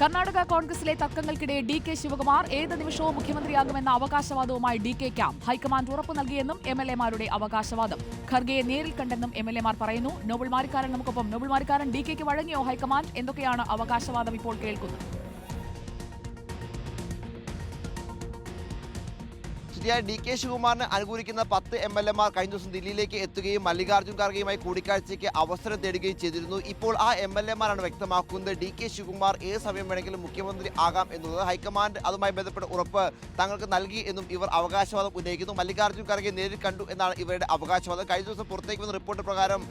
കർണാടക കോൺഗ്രസിലെ തർക്കങ്ങൾക്കിടെ D K Shivakumar ഏത് നിമിഷവും മുഖ്യമന്ത്രിയാകുമെന്ന അവകാശവാദവുമായി D K camp high command ഉറപ്പു നൽകിയെന്നും എം എൽ എമാരുടെ അവകാശവാദം. ഖർഗെയെ നേരിൽ കണ്ടെന്നും എം എൽ എമാർ പറയുന്നു. നോബിൾ മാരിക്കാരൻ നമുക്കൊപ്പം. നോബിൾ മാരിക്കാരൻ ഡി കെക്ക് വഴങ്ങിയോ ഹൈക്കമാൻഡ്? എന്തൊക്കെയാണ് അവകാശവാദം ഇപ്പോൾ കേൾക്കുന്നത്? ശരിയായ ഡി കെ ശിവകുമാറിനെ അനുകൂലിക്കുന്ന പത്ത് എം എൽ എമാർ കഴിഞ്ഞ ദിവസം ദില്ലിയിലേക്ക് എത്തുകയും മല്ലികാർജുൻ ഖാർഗെയുമായി കൂടിക്കാഴ്ചയ്ക്ക് അവസരം തേടുകയും ചെയ്തിരുന്നു. ഇപ്പോൾ ആ എം എൽ എമാരാണ് വ്യക്തമാക്കുന്നത്. ഡി കെ ശിവകുമാർ ഏത് സമയം വേണമെങ്കിലും മുഖ്യമന്ത്രി ആകാം എന്നുള്ളത് ഹൈക്കമാൻഡ് അതുമായി ബന്ധപ്പെട്ട ഉറപ്പ് തങ്ങൾക്ക് നൽകി എന്നും ഇവർ അവകാശവാദം ഉന്നയിക്കുന്നു. മല്ലികാർജുൻ ഖാർഗെ നേരിൽ കണ്ടു എന്നാണ് ഇവരുടെ അവകാശവാദം. കഴിഞ്ഞ ദിവസം പുറത്തേക്ക് വന്ന റിപ്പോർട്ട് പ്രകാരം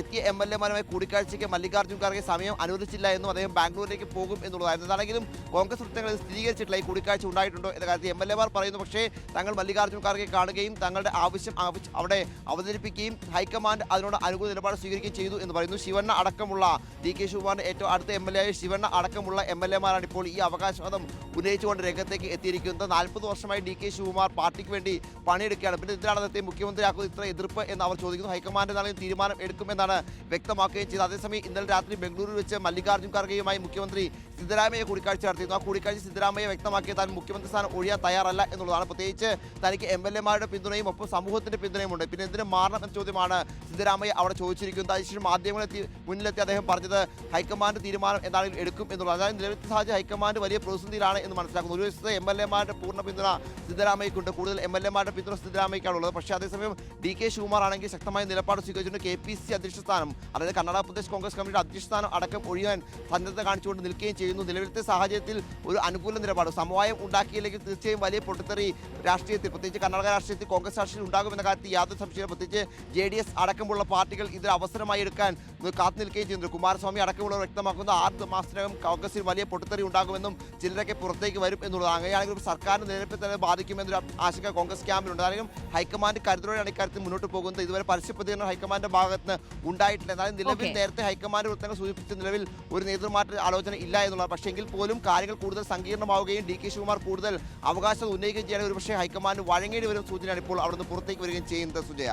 എത്തിയ എം എൽ എമാരുമായി കൂടിക്കാഴ്ചയ്ക്ക് മല്ലികാർജുൻ ഖാർഗെ സമയം അനുവദിച്ചില്ല എന്നും അദ്ദേഹം ബാംഗ്ലൂരിലേക്ക് പോകും എന്നുള്ളതായിരുന്നു എന്താണെങ്കിലും കോൺഗ്രസ് വൃത്തങ്ങൾ സ്ഥിരീകരിച്ചിട്ടില്ല. ഈ കൂടിക്കാഴ്ച ഉണ്ടായിട്ടുണ്ടോ എന്ന കാര്യത്തിൽ എം എൽ എമാർ പറയുന്നു. പക്ഷേ തങ്ങൾ മല്ലികാർജുൻ ഖാർഗെ കാണുകയും തങ്ങളുടെ ആവശ്യം അവിടെ അവതരിപ്പിക്കുകയും ഹൈക്കമാൻഡ് അതിനോട് അനുകൂല നിലപാട് സ്വീകരിക്കുകയും ചെയ്തു എന്ന് പറയുന്നു. ശിവണ്ണ അടക്കമുള്ള ഡി കെ ശിവകുമാറിന്റെ ഏറ്റവും അടുത്ത എം എൽ എ ആയ ശിവണ്ണ അടക്കമുള്ള എം എൽ എമാരാണ് ഇപ്പോൾ ഈ അവകാശവാദം ഉന്നയിച്ചുകൊണ്ട് രംഗത്തേക്ക് എത്തിയിരിക്കുന്നത്. നാൽപ്പത് വർഷമായി ഡി കെ ശിവകുമാർ പാർട്ടിക്ക് വേണ്ടി പണിയെടുക്കുകയാണ്. പിന്നെ ഇതിലാണ് അദ്ദേഹത്തെ മുഖ്യമന്ത്രിയാക്കുന്നത്. ഇത്ര എതിർപ്പ് എന്ന് അവർ ചോദിക്കുന്നു. ഹൈക്കമാൻഡ് നാളെ തീരുമാനം എടുക്കുമെന്നാണ് വ്യക്തമാക്കുകയും ചെയ്തത്. അതേസമയം ഇന്നലെ രാത്രി ബംഗളൂരുവിൽ വെച്ച് മല്ലികാർജുൻ ഖാർഗെയുമായി മുഖ്യമന്ത്രി സിദ്ധരാമയ്യ കൂടിക്കാഴ്ച നടത്തിയിരുന്നു. ആ കൂടിക്കാഴ്ച സിദ്ധരാമയ്യ വ്യക്തമാക്കിയ താൻ മുഖ്യമന്ത്രി സ്ഥാനം ഒഴിയാൻ തയ്യാറല്ല എന്നുള്ളതാണ്. പ്രത്യേകിച്ച് തനിക്ക് എം എൽ എമാരുടെ പിന്തുണയും ഒപ്പം സമൂഹത്തിന്റെ പിന്തുണയും ഉണ്ട്. പിന്നെ എന്തിനു മാറണം എന്ന ചോദ്യമാണ് സിദ്ധരാമയ്യ അവിടെ ചോദിച്ചിരിക്കുന്നത്. അതിനുശേഷം മാധ്യമങ്ങളെത്തി മുന്നിലെത്തി അദ്ദേഹം പറഞ്ഞത് ഹൈക്കമാൻഡ് തീരുമാനം എന്താണെങ്കിലും എടുക്കും എന്നുള്ളത് അതായത് നിലവിലത്തെ സാഹചര്യം ഹൈക്കമാൻഡ് വലിയ പ്രതിസന്ധിയിലാണ് എന്ന് മനസ്സിലാക്കുന്നു. ഒരു ദിവസത്തെ എം എൽ എമാരുടെ പൂർണ പിന്തുണ സിദ്ധരാമയ്യക്കുണ്ട് കൂടുതൽ എം എൽ എമാരുടെ പിന്തുണ സിദ്ധരാമയ്ക്കാണുള്ളത് പക്ഷേ അതേസമയം ഡി കെ ശിവകുമാർ ആണെങ്കിൽ ശക്തമായ നിലപാട് സ്വീകരിച്ചിട്ടുണ്ട്. കെ പി സി അധ്യക്ഷ സ്ഥാനം അതായത് കർണാടക പ്രദേശ് കോൺഗ്രസ് കമ്മിറ്റിയുടെ അധ്യക്ഷ സ്ഥാനം അടക്കം ഒഴിയാൻ സന്നദ്ധത കാണിച്ചുകൊണ്ട് നിൽക്കുകയും ചെയ്യുന്നു. നിലവിലത്തെ സാഹചര്യത്തിൽ ഒരു അനുകൂല നിലപാട്. സമവായം ഉണ്ടാക്കിയില്ലെങ്കിൽ തീർച്ചയായും വലിയ പൊട്ടിത്തെറി രാഷ്ട്രീയത്തിൽ പ്രത്യേകിച്ച് കർണാടക രാഷ്ട്രീയത്തിൽ കോൺഗ്രസ് രാഷ്ട്രീയത്തിൽ ഉണ്ടാകുമെന്ന കാര്യത്തിൽ യാതൊരു സംശയമില്ല പ്രത്യേകിച്ച് ജെ ഡി എസ് അടക്കമുള്ള പാർട്ടികൾ ഇതൊരു അവസരമായി എടുക്കാൻ കാത്തു നിൽക്കുകയും ചെയ്യുന്നു കുമാരസ്വാമി അടക്കമുള്ളവർ വ്യക്തമാക്കുന്ന ആറ് മാസത്തിനകം കോൺഗ്രസിൽ വലിയ പൊട്ടിത്തെറി ഉണ്ടാകുമെന്നും ചിലരൊക്കെ പുറത്തേക്ക് വരും എന്നുള്ളത്. അങ്ങനെയാണെങ്കിൽ സർക്കാരിന് നിലനിൽപ്പിൽ തന്നെ ബാധിക്കുമെന്നൊരു ആശങ്ക കോൺഗ്രസ് ക്യാമ്പിലുണ്ട്. അല്ലെങ്കിൽ ഹൈക്കമാൻഡ് കരുതലോടെയാണ് ഇക്കാര്യത്തിൽ മുന്നോട്ട് പോകുന്നത്. ഇതുവരെ പരസ്യ പ്രതികരണം ഹൈക്കമാൻഡ് ഭാഗത്ത് നിന്ന് ഉണ്ടായിട്ടില്ല. എന്നാലും നിലവിൽ. നേരത്തെ ഹൈക്കമാൻഡ് വൃത്തങ്ങൾ സൂചിപ്പിച്ച നിലവിൽ ഒരു നേതൃമാറ്റ ആലോചന ഇല്ല എന്നുള്ളത് പക്ഷേ എങ്കിൽ പോലും കാര്യങ്ങൾ കൂടുതൽ സങ്കീർണമാവുകയും ഡി കെ ശിവകുമാർ കൂടുതൽ അവകാശം ഉന്നയിക്കുകയും ചെയ്യാൻ ഒരുപക്ഷെ ഹൈക്കമാൻഡ് വഴങ്ങേണ്ടി വരും സൂചനയാണ് ഇപ്പോൾ അവിടുന്ന് പുറത്തേക്ക് വരികയും ചെയ്യുന്നത് സുജയ.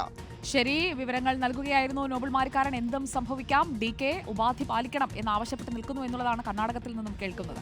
ശരി വിവരങ്ങൾ നൽകുകയായിരുന്നു നോബൽ മാരിക്കാരൻ. എന്തും സംഭവിക്കാം. ഡി കെ ഉപാധി പാലിക്കണം എന്നാവശ്യപ്പെട്ട് നിൽക്കുന്നു എന്നുള്ളതാണ് കർണാടകത്തിൽ നിന്നും കേൾക്കുന്നത്.